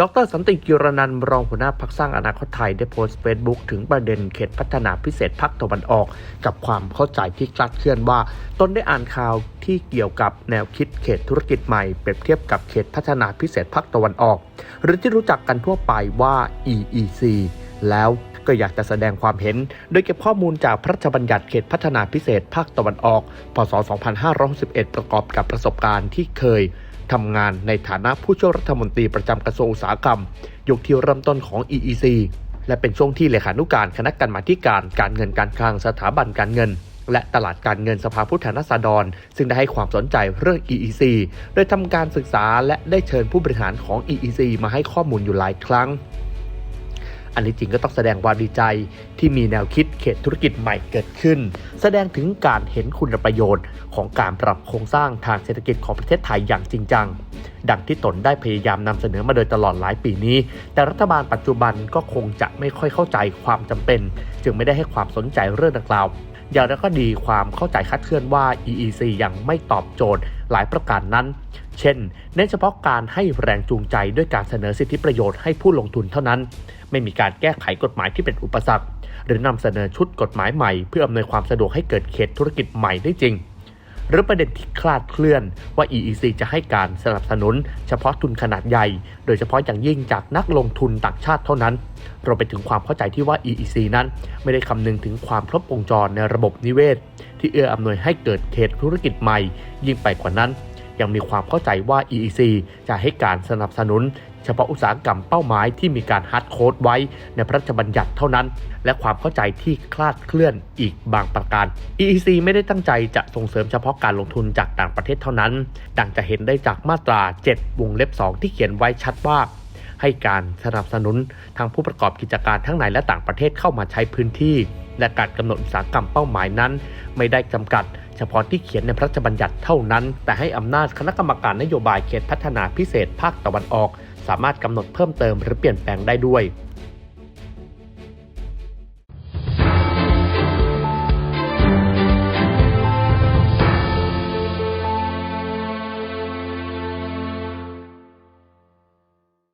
ดรสันติกิรนันท์รองหัวหน้าพักสร้างอนาคตไทยได้โพสต์เฟซบุ๊กถึงประเด็นเขตพัฒนาพิเศษภาคตะวันออก กับความเข้าใจที่คลาดเคลื่อนว่า ตนได้อ่านข่าวที่เกี่ยวกับแนวคิดเขตธุรกิจใหม่เปรียบเทียบกับเขตพัฒนาพิเศษภาคตะวันออก หรือที่รู้จักกันทั่วไปว่า EEC แล้วก็อยากจะแสดงความเห็น โดยเก็บข้อมูลจากพระราชบัญญัติเขตพัฒนาพิเศษภาคตะวันออก พศ 2561 ประกอบกับประสบการณ์ที่เคย ทำงานในฐานะผู้ช่วยรัฐมนตรีประจำกระทรวงอุตสาหกรรม ยุคที่เริ่มต้นของ EEC และเป็นช่วงที่เลขานุการคณะกรรมาการการเงินการคลังสถาบันการเงิน และตลาดการเงินสภาผู้แทนราษฎร ซึ่งได้ให้ความสนใจเรื่อง EEC โดยทำการศึกษาและได้เชิญผู้บริหารของ EEC มาให้ข้อมูลอยู่หลายครั้ง อันนี้จริงก็ต้องแสดงความดีใจที่มีแนวคิดเขตธุรกิจใหม่เกิดขึ้น แสดงถึงการเห็นคุณประโยชน์ของการปรับโครงสร้างทางเศรษฐกิจของประเทศไทยอย่างจริงจัง ดังที่ตนได้พยายามนำเสนอมาโดยตลอดหลายปีนี้ แต่รัฐบาลปัจจุบันก็คงจะไม่ค่อยเข้าใจความจำเป็น จึงไม่ได้ให้ความสนใจเรื่องดังกล่าวอย่างไรก็ดีความเข้าใจคลาดเคลื่อนว่า EEC ยังไม่ตอบโจทย์ หลายประการนั้น เช่น เน้นเฉพาะการให้แรงจูงใจด้วยการเสนอสิทธิประโยชน์ให้ผู้ลงทุนเท่านั้น ไม่มีการแก้ไขกฎหมายที่เป็นอุปสรรค หรือนำเสนอชุดกฎหมายใหม่ เพื่ออำนวยความสะดวกให้เกิดเขตธุรกิจใหม่ได้จริง หรือประเด็นที่คลาดเคลื่อน ว่า EEC จะให้การสนับสนุน เฉพาะทุนขนาดใหญ่ โดยเฉพาะอย่างยิ่งจากนักลงทุนต่างชาติเท่านั้นรวมไปถึงความเข้าใจที่ว่า EEC นั้น ไม่ได้คำนึงถึงความครบวงจรในระบบนิเวศ ที่เอื้ออำนวยให้เกิดเขตธุรกิจใหม่ ยิ่งไปกว่านั้น ยังมีความเข้าใจว่า EEC จะให้การสนับสนุน เฉพาะอุตสาหกรรมเป้าหมายที่มีการฮาร์ดโค้ดไว้ในพระราชบัญญัติเท่านั้น และความเข้าใจที่คลาดเคลื่อนอีกบางประการ EEC ไม่ได้ตั้งใจจะส่งเสริมเฉพาะการลงทุนจากต่างประเทศเท่านั้น ดังจะเห็นได้จากมาตรา 7 วงเล็บ 2 ที่เขียนไว้ชัดว่าให้การสนับสนุนทางผู้ประกอบกิจการทั้งในและต่างประเทศเข้ามาใช้พื้นที่ และการกำหนดอุตสาหกรรมเป้าหมายนั้น ไม่ได้จำกัด เฉพาะที่เขียนในพระราชบัญญัติเท่านั้น แต่ให้อำนาจคณะกรรมการนโยบายเขตพัฒนาพิเศษภาคตะวันออก สามารถกำหนดเพิ่มเติมหรือเปลี่ยนแปลงได้ด้วย